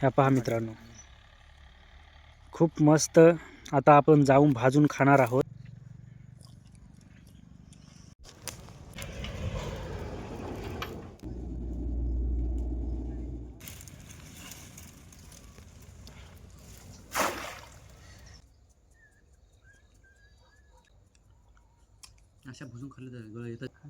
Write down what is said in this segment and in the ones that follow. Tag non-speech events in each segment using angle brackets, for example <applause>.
ह्या पहा मित्रांनो. खूप मस्त आता आपण जाऊन भाजून खाणार आहोत. अशा भुजून खाल्लं तर गळ येतात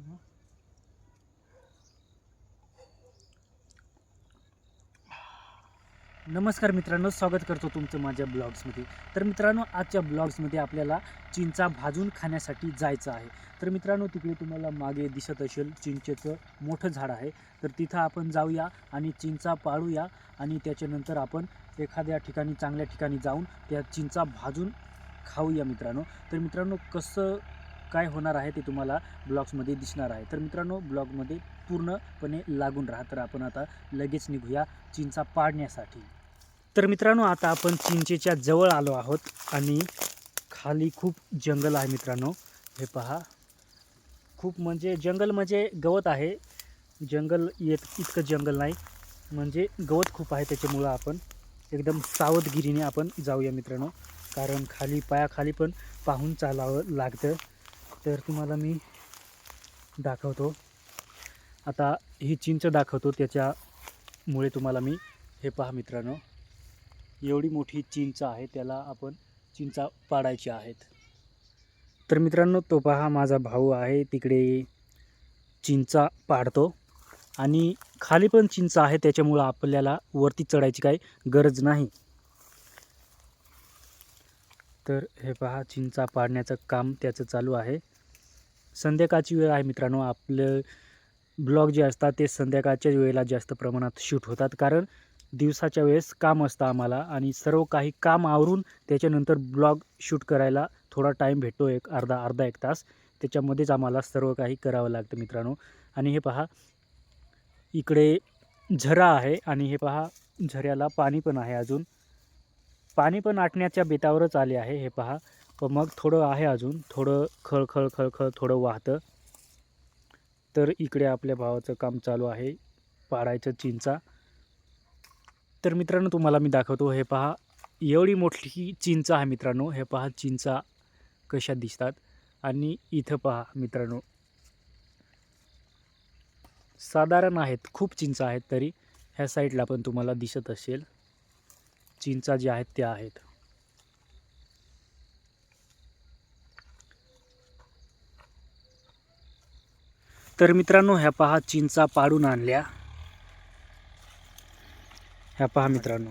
नमस्कार मित्रांनो स्वागत करतो तुमचं माझ्या ब्लॉग्समध्ये. तर मित्रांनो आजच्या ब्लॉग्समध्ये आपल्याला चिंचा भाजून खाण्यासाठी जायचं आहे. तर मित्रांनो तिकडे तुम्हाला मागे दिसत असेल चिंचेचं मोठं झाड आहे. तर तिथं आपण जाऊया आणि चिंचा पाळूया आणि त्याच्यानंतर आपण एखाद्या ठिकाणी चांगल्या ठिकाणी जाऊन त्या चिंचा भाजून खाऊया मित्रांनो. तर मित्रांनो कसं काय होणार आहे ते तुम्हाला ब्लॉग्समध्ये दिसणार आहे. तर मित्रांनो ब्लॉगमध्ये पूर्णपणे लागून राहा. तर आपण आता लगेच निघूया चिंचा पाडण्यासाठी तर मित्रांनो आता आपण चिंचेच्या जवळ आलो आहोत आणि खाली खूप जंगल आहे मित्रांनो. हे पहा. खूप म्हणजे जंगल म्हणजे गवत आहे. जंगल येत इतकं जंगल नाही. म्हणजे गवत खूप आहे त्याच्यामुळं आपण एकदम सावधगिरीने आपण जाऊया मित्रांनो. कारण खाली पायाखाली पण पाहून चालावं लागतं. तर तुम्हाला मी दाखवतो. आता ही चिंच दाखवतो. त्याच्यामुळे तुम्हाला मी हे पहा मित्रांनो. एवढी मोठी चिंच आहे त्याला आपण चिंचा पाडायची आहेत. तर मित्रांनो तो पहा माझा भाऊ आहे तिकडे चिंचा पाडतो. आणि खाली पण चिंच आहे त्याच्यामुळं आपल्याला वरती चढायची काही गरज नाही. तर हे पहा चिंचा पाडण्याचं काम त्याचं चालू आहे. संध्याकाळची वेळ आहे मित्रांनो आपलं ब्लॉग जे असतात ते संध्याकाळच्या वेळेला जास्त प्रमाणात शूट होतात. कारण दिवसाच्या वेळेस काम असतं आम्हाला आणि सर्व काही काम आवरून त्याच्यानंतर ब्लॉग शूट करायला थोडा टाईम भेटतो एक अर्धा अर्धा एक तास. त्याच्यामध्येच आम्हाला सर्व काही करावं लागतं मित्रांनो. आणि हे पहा इकडे झरा आहे आणि हे पहा झऱ्याला पाणी पण आहे अजून. पाणी पण आटण्याच्या बेतावरच आले आहे हे पहा. पण मग थोडं आहे अजून थोडं खळखळ खळखळ थोडं वाहतं. तर इकडे आपल्या भावाचं काम चालू आहे पाडायचं चिंचा. तर मित्रांनो तुम्हाला मी दाखवतो हे पहा. एवढी मोठी चिंच आहे मित्रांनो हे पहा चिंचा कशा दिसतात. आणि इथं पहा मित्रांनो साधारण आहेत खूप चिंचा आहेत तरी ह्या साईडला पण तुम्हाला दिसत असेल. चिंचा ज्या आहेत त्या आहेत. तर मित्रांनो ह्या पहा चिंचा पाडून आणल्या. ह्या पहा मित्रांनो.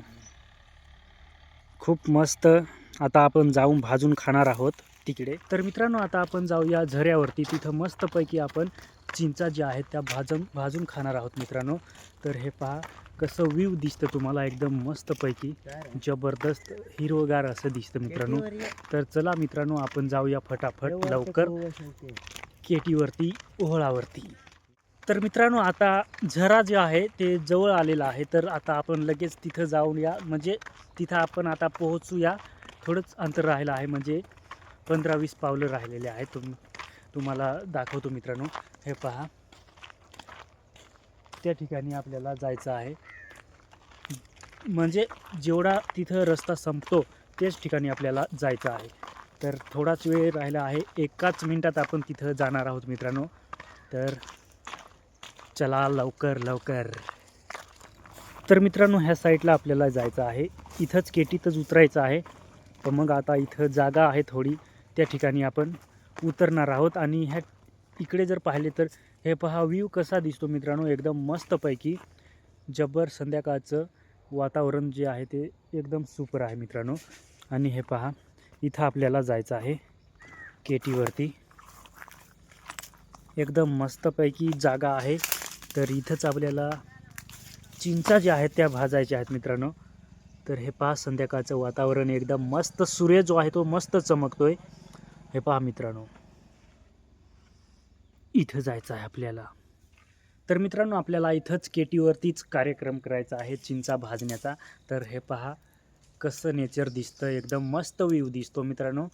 खूप मस्त आता आपण जाऊन भाजून खाणार आहोत तिकडे. तर मित्रांनो आता आपण जाऊया झऱ्यावरती. तिथं मस्तपैकी आपण चिंचा ज्या आहेत त्या भाजून भाजून खाणार आहोत मित्रांनो. तर हे पहा कसं व्ह्यू दिसतं तुम्हाला एकदम मस्तपैकी. जबरदस्त हिरवगार असं दिसतं मित्रांनो. तर चला मित्रांनो आपण जाऊया फटाफट लवकर केटीवरती ओहळावरती. तर मित्रांनो आता झरा जे आहे ते जवळ आलेलं आहे. तर आता आपण लगेच तिथं जाऊन या म्हणजे तिथं आपण आता पोहोचूया. थोडंच अंतर राहिलं आहे. म्हणजे पंधरा वीस पावलं राहिलेले आहे तुम तुम्हाला दाखवतो मित्रांनो. हे पहा. त्या ठिकाणी आपल्याला जायचं आहे. म्हणजे जेवढा तिथं रस्ता संपतो तेच ठिकाणी आपल्याला जायचं आहे. तर थोडाच वेळ राहिला आहे. एकाच मिनटात आपण तिथं जाणार आहोत मित्रांनो. तर चला लवकर लवकर. तर मित्रांनो ह्या साईडला आपल्याला जायचं आहे. इथंच केटीतच उतरायचं आहे. तर मग आता इथं जागा आहे थोडी. त्या ठिकाणी आपण उतरणार आहोत आणि ह्या इकडे जर पाहिले तर हे पहा व्ह्यू कसा दिसतो मित्रांनो एकदम मस्तपैकी. जब्बर संध्याकाळचं वातावरण जे आहे ते एकदम सुपर आहे मित्रांनो. आणि हे पहा इथं आपल्याला जायचं आहे केटीवरती. एकदम मस्तपैकी जागा आहे. तर इथंच आपल्याला चिंचा ज्या आहेत त्या भाजायच्या आहेत मित्रांनो. तर हे पहा संध्याकाळचं वातावरण एकदम मस्त सूर्य जो आहे तो मस्त चमकतोय. हे पहा मित्रांनो. इथं जायचं आहे आपल्याला. तर मित्रांनो आपल्याला इथंच केटीवरतीच कार्यक्रम करायचा आहे चिंचा भाजण्याचा. तर हे पहा कसं नेचर दिसतं एकदम मस्त व्ह्यू दिसतो मित्रांनो.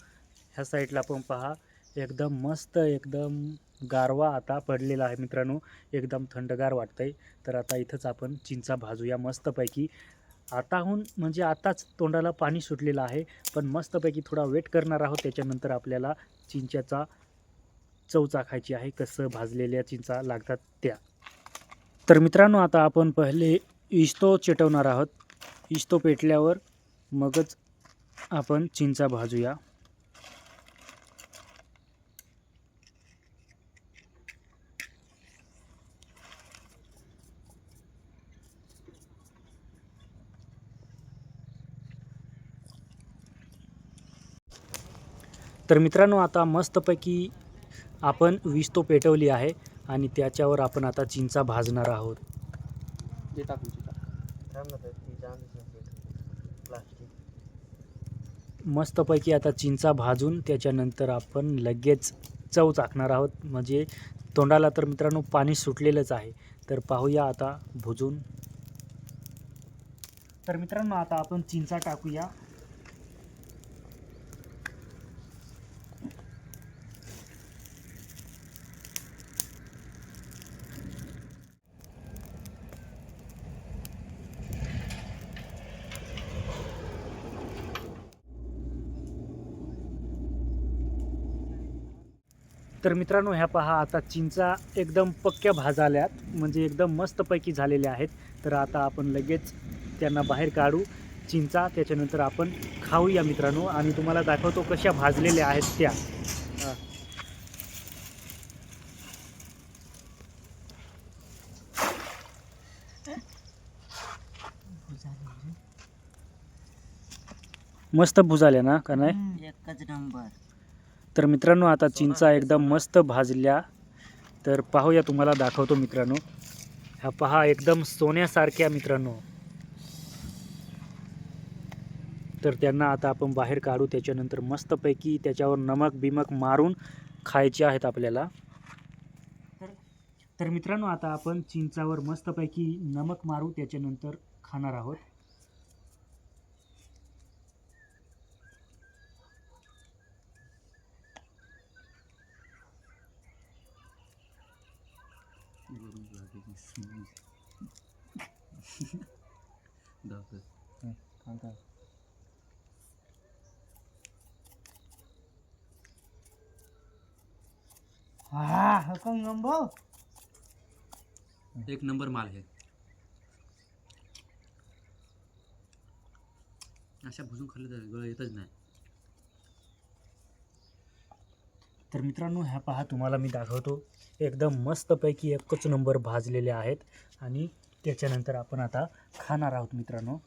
ह्या साईडला पण पहा. एकदम मस्त एकदम गारवा आता पडलेला आहे मित्रांनो. एकदम थंडगार वाटतंय. तर आता इथंच आपण चिंचा भाजूया मस्तपैकी. आताहून म्हणजे आताच तोंडाला पाणी सुटलेलं आहे पण मस्तपैकी थोडा वेट करणार आहोत. त्याच्यानंतर आपल्याला चिंच्याचा चव चाखायची आहे कसं भाजलेल्या चिंचा लागतात त्या. तर मित्रांनो आता आपण पहिले इस्तो चेटवणार आहोत. इस्तो पेटल्यावर मगच आपण चिंचा भाजूया. तर मित्रांनो आता मस्तपैकी आपण विस्तो पेटवली आहे आणि त्याच्यावर आपण आता चिंचा भाजणार आहोत. ते. मस्तपैकी आता चिंचा भाजून त्याच्यानंतर आपण लगेच चव चाकणार आहोत. म्हणजे तोंडाला तर मित्रांनो पाणी सुटलेलंच आहे. तर पाहूया आता भुजून. तर मित्रांनो आता आपण चिंचा टाकूया. तर मित्रांनो ह्या पहा आता चिंचा एकदम पक्क्या भाजाल्यात म्हणजे एकदम मस्तपैकी झालेल्या आहेत. तर आता आपण लगेच त्यांना बाहेर काढू. चिंचा त्याच्यानंतर आपण खाऊया मित्रांनो. आणि तुम्हाला दाखवतो कशा भाजलेल्या आहेत त्या. मस्त भुजाल्या ना का नाही? एकच नंबर. तर मित्रांनो आता चिंचा एकदम मस्त भाजल्या. तर पाहूया तुम्हाला दाखवतो मित्रांनो. ह्या पहा एकदम सोन्यासारख्या मित्रांनो. तर त्यांना आता आपण बाहेर काढू त्याच्यानंतर मस्तपैकी त्याच्यावर नमक बिमक मारून खायचे आहेत आपल्याला. तर तर मित्रांनो आता आपण चिंचावर मस्तपैकी नमक मारू त्याच्यानंतर खाणार आहोत. वरून लागायची. दाखव. हा हकम नंबर एक नंबर माल आहे अशा भुजून खाल्लं तर गळ येतच नाही तर मित्रांनो ह्या पहा तुम्हाला मी दाखवतो. एकदम मस्तपैकी एकच नंबर भाजलेले आहेत आणि त्याच्यानंतर आपण आता खाणार आहोत मित्रांनो.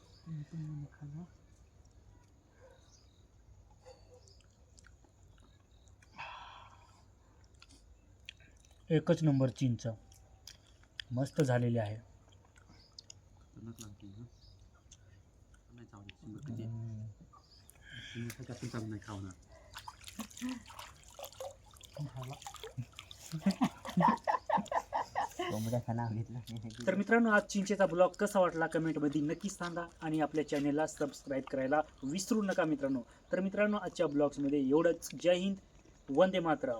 एकच नंबर चिंच मस्त झालेली आहे. खावणार <laughs> तर मित्रांनो आज चिंचेचा ब्लॉग कसा वाटला कमेंटमध्ये नक्कीच सांगा आणि आपल्या चॅनेलला सबस्क्राईब करायला विसरू नका मित्रांनो. तर मित्रांनो आजच्या ब्लॉग्समध्ये एवढंच. जय हिंद. वंदे मातरम.